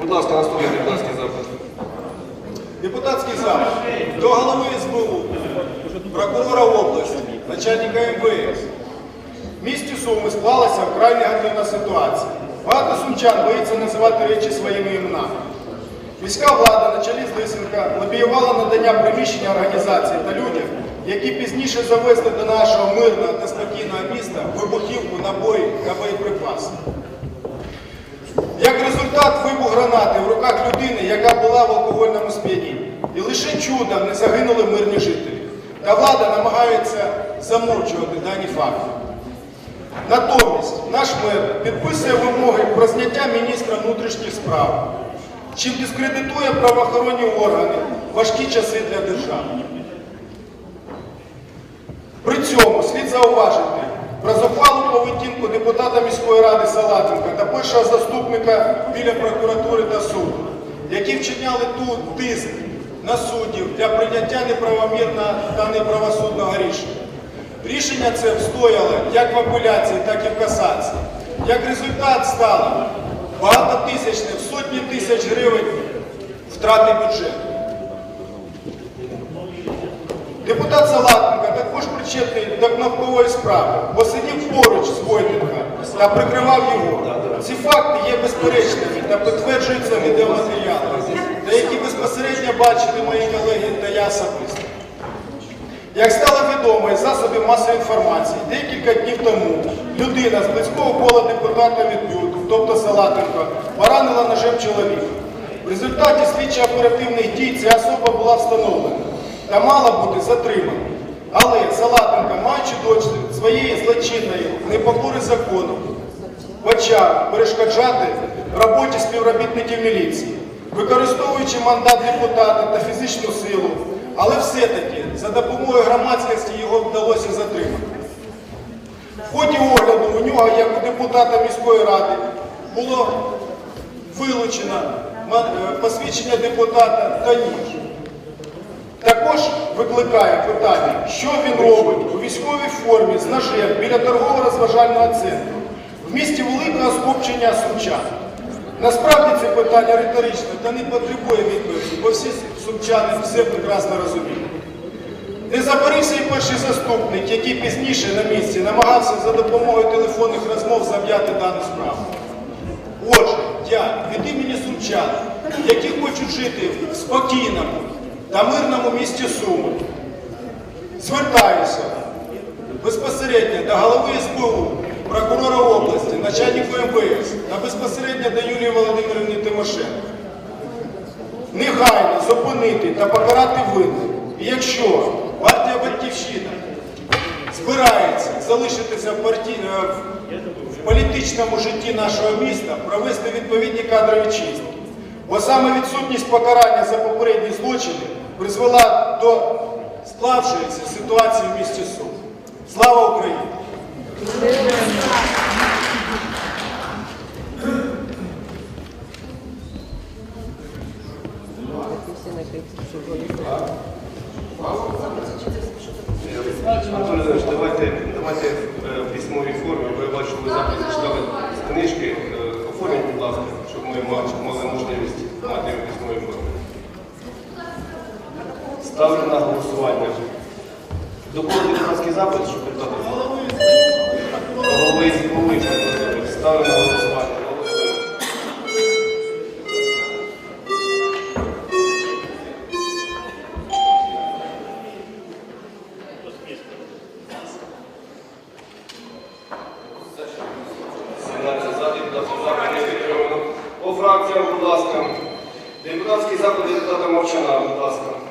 Будь ласка, наступний депутатський запит. Депутатський запит до голови СБУ, прокурора області, начальника МВС. В місті Суми склалася вкрай негативна ситуація. Багато сумчан боїться називати речі своїми іменами. Міська влада на чолі з Лисенка лобіювала надання приміщення організації та людям, які пізніше завезли до нашого мирного та спокійного міста вибухівку, набої та боєприпаси. Як результат вибух гранати в руках людини, яка була в алкогольному сп'янінні. І лише чудом не загинули мирні жителі. Та влада намагається замовчувати дані факти. Натомість наш мер підписує вимоги про зняття міністра внутрішніх справ, чим дискредитує правоохоронні органи важкі часи для держави. При цьому слід зауважити поведінку депутата міської ради Салатенка та першого заступника біля прокуратури та суду, які вчиняли тут тиск на суддів для прийняття неправомірного та неправосудного рішення. Рішення це встояло як в апеляції, так і в касації. Як результат стало багатотисячне, в сотні тисяч гривень втрати бюджету. Депутат також причетний до кнопкової справи, бо сидів поруч з Войтенка та прикривав його. Ці факти є безперечними та підтверджуються відеоматеріалами, та які безпосередньо бачили мої колеги та я особисто. Як стало відомо із засобів масової інформації, декілька днів тому людина з близького кола депутата від бюру, тобто Салатенко, поранила ножем чоловіка. В результаті слідчо-оперативних дій ця особа була встановлена та мала бути затримана. Але Салатенко, маючи досвід своєї злочинної непокори закону, почав перешкоджати роботі співробітників міліції, використовуючи мандат депутата та фізичну силу, але все-таки за допомогою громадськості його вдалося затримати. В ході огляду у нього, як у депутата міської ради, було вилучено е, посвідчення депутата та ніж. Також викликає питання, що він робить у військовій формі з ножем біля торгово-розважального центру в місті великого скупчення сумчан. Насправді це питання риторичне та не потребує відповіді, бо всі сумчани все прекрасно розуміють. Не забарився і перший заступник, який пізніше на місці намагався за допомогою телефонних розмов зам'яти дану справу. Отже, я від імені сумчан, які хочуть жити в спокійному та мирному місті Суми, звертаюся безпосередньо до голови СБУ, прокурора області, начальника МВС та безпосередньо до Юлії Володимирівни Тимошенко. Негайно зупинити та покарати винних. І якщо партія Батьківщина збирається залишитися в, парті... е, в політичному житті нашого міста, провести відповідні кадрові чистки. Бо саме відсутність покарання за попередні злочини призвела до склавшоїся ситуації в місті Сум. Слава Україні! Давайте, е, в письмовій формі, бо я бачу, ви запис зачитали з книжки. Е, Оформіть, будь ласка, щоб ми мали можливість мати його в письмовій формі. Ставлю на голосування. До кого депутатський запит, щоб питати? Голови голови. Ставлю на голосування. Голосуємо. За запит будь ласка. Депутатський запит депутата Мовчана, будь ласка.